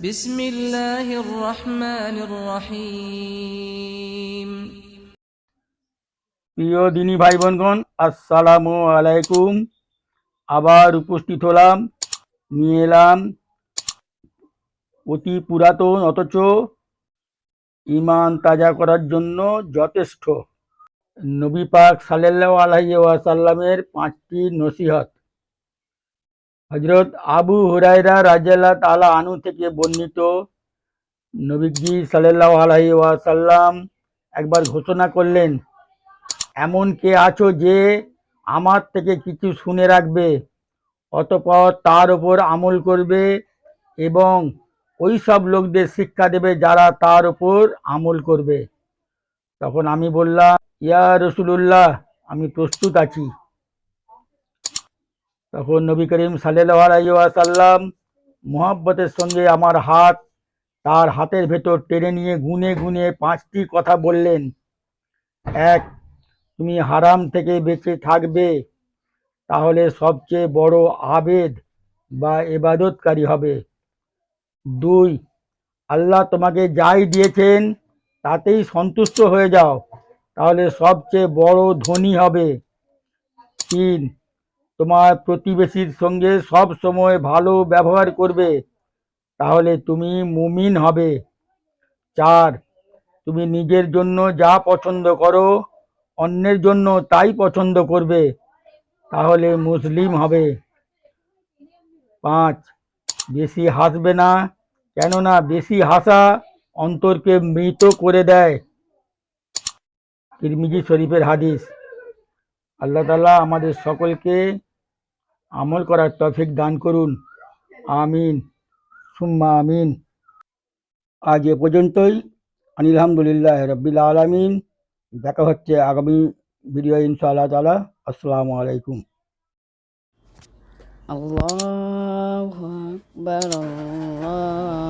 بسم الله الرحمن الرحيم প্রিয় দিনী ভাই বোনগণ আসসালামু আলাইকুম আবার উপস্থিত হলাম নিয়ে এলাম অতি পুরাতন অথচ ইমান তাজা করার জন্য যথেষ্ট নবী পাক সাল্লাহ আলহি ওয়াসাল্লামের পাঁচটি নসিহত হজরত আবু হুরাইরা রাজিয়াল্লাহ তালা আনু থেকে বর্ণিত নবীজি সাল্লাহ আলহি ওয়াসাল্লাম একবার ঘোষণা করলেন, এমন কে আছো যে আমার থেকে কিছু শুনে রাখবে, অতপর তার ওপর আমল করবে এবং ওই সব লোকদের শিক্ষা দেবে যারা তার ওপর আমল করবে। তখন আমি বললাম, ইয়া রসুলুল্লাহ, আমি প্রস্তুত আছি। তখন নবী করিম সাল্লাম মোহাব্বতের সঙ্গে আমার হাত তার হাতের ভেতর টেনে নিয়ে গুনে গুনে পাঁচটি কথা বললেন। এক, তুমি হারাম থেকে বেঁচে থাকবে, তাহলে সবচেয়ে বড় আবেদ বা এবাদতকারী হবে। দুই, আল্লাহ তোমাকে যাই দিয়েছেন তাতেই সন্তুষ্ট হয়ে যাও, তাহলে সবচেয়ে বড় ধনী হবে। তিন তোমার প্রতিবেশীর সঙ্গে সব সময় ভালো ব্যবহার করবে, তাহলে তুমি মুমিন হবে। চার, তুমি নিজের জন্য যা পছন্দ করো, অন্যের জন্য তাই পছন্দ করবে, তাহলে মুসলিম হবে। পাঁচ, বেশি হাসবে না, কেননা বেশি হাসা অন্তরকে মৃত করে দেয়। কিরমিজি শরীফের হাদিস। আল্লাহ তালা আমাদের সকলকে আমল করার তফিক দান করুন। আমিন। সুম্মা আমিন। আজ এ পর্যন্তই। আনিলহামদুলিল্লাহ রব্বিল আলমিন। দেখা হচ্ছে আগামী ভিডিও ইনশাআল্লাহ তালা আসসালামু আলাইকুম। আল্লাহ আল্লাহ